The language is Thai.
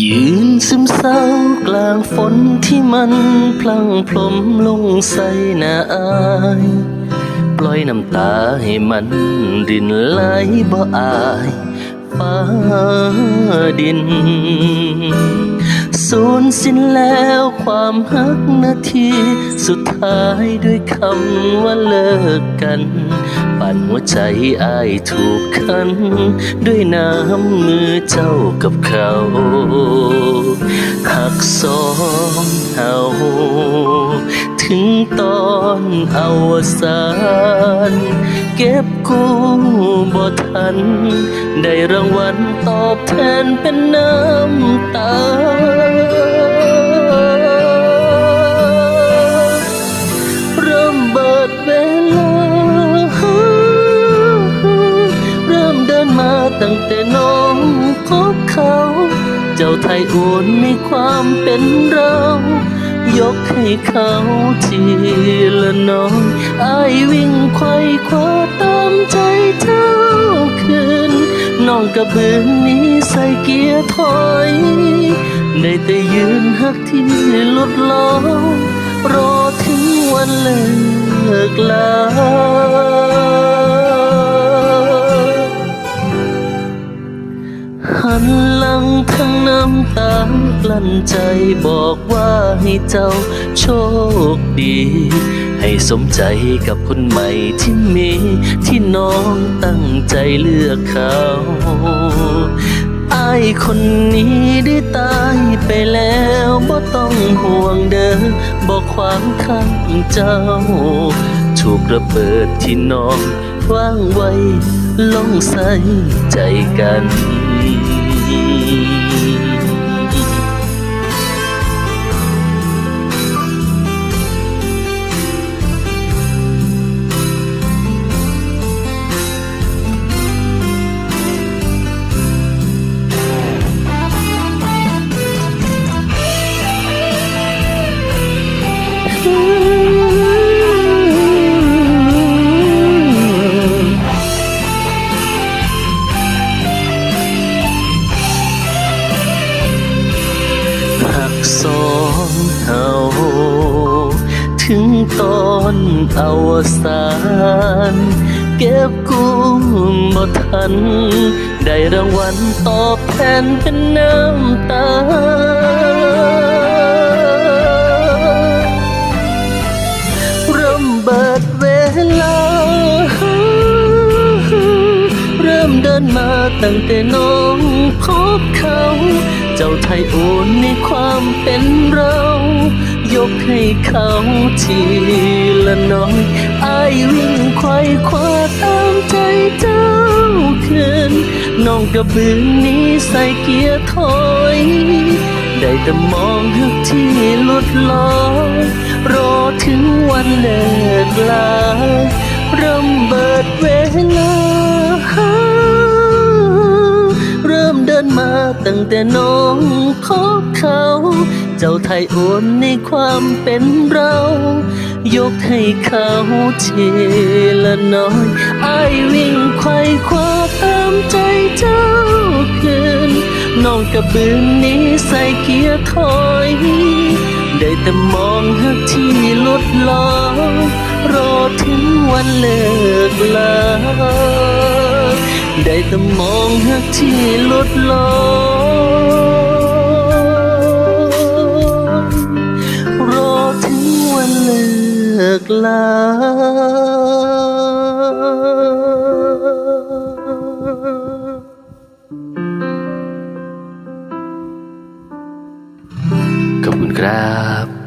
ยืนซึมเศร้ากลางฝนที่มันพลังพลมลงใส่หน้าอายปล่อยน้ำตาให้มันดินไหลบ่อาย ฟ้าดิน สิ้นแล้วความฮักนาที สุดท้ายด้วยคำว่าเลิกกัน ปั่นหัวใจอายถูกคัน ด้วยน้ำมือเจ้ากับเขาหักสองเฮาถึงตอนอวสานเก็บกู้บ่ทัน ได้รางวัลตอบแทนเป็นน้ำตา เขา เจ้าไทยโอนในความเป็นเรา ยกให้เขาทีละน้อยอายวิ่งไขว่คว้าตามใจเจ้าคืนน้องกระเบื้อนนี้ใส่เกียร์ถอยได้แต่ยืนหักที่หลุดลอรอถึงวันเลิกลา หันหลังทั้งน้ำตากลั้นใจบอกว่าให้เจ้าโชคดี ให้สมใจกับคนใหม่ที่มีที่น้องตั้งใจเลือกเขาอายคนนี้ได้ตายไปแล้วบ่ต้องห่วงเด้อบอกความข้างเจ้าถูกระเบิดที่น้องวางไว้ลองใส่ใจกัน ถึงตอนอวสานเก็บกู้บ่ทัน ได้รางวัลตอบแทนเป็นน้ำตา เริ่มเบิดเวลา เริ่มเดินมาตั้งแต่น้องพบเขา เจ้าไทยโอนในความเป็นเรา ยกให้เขาทีละน้อยอายวิ่งไขว่คว้าตามใจเจ้าคืนน้องกระบือนี้ใส่เกียร์ถอยได้แต่มองหักที่หลุดลอยรอถึงวันเลิกลาเริ่มเบิดเวลาเริ่มเดินมาตั้งแต่น้องพบเขา เจ้าไทยโอนในความเป็นเรา ยกให้เขาเทละน้อยไอวิ่งไขว่คว้าตามใจเจ้าคืนน้องกระบือนี้ใส่เกียร์ถอยได้แต่มองหักที่ลดลอรอถึงวันเลิกลาได้แต่มองหักที่ลดลอ กลา ขอบคุณครับ